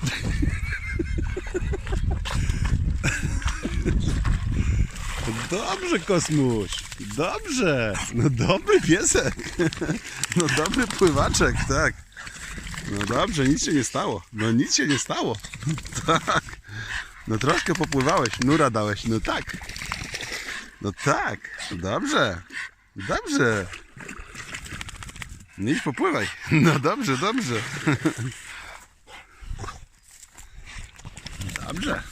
Dobrze, Kosmuś. Dobrze. No dobry piesek. No dobry pływaczek, tak. No dobrze, nic się nie stało. No nic się nie stało. Tak. No troszkę popływałeś, nura dałeś. No tak. No tak. Dobrze. Dobrze. No idź popływaj. No dobrze, dobrze. Amca.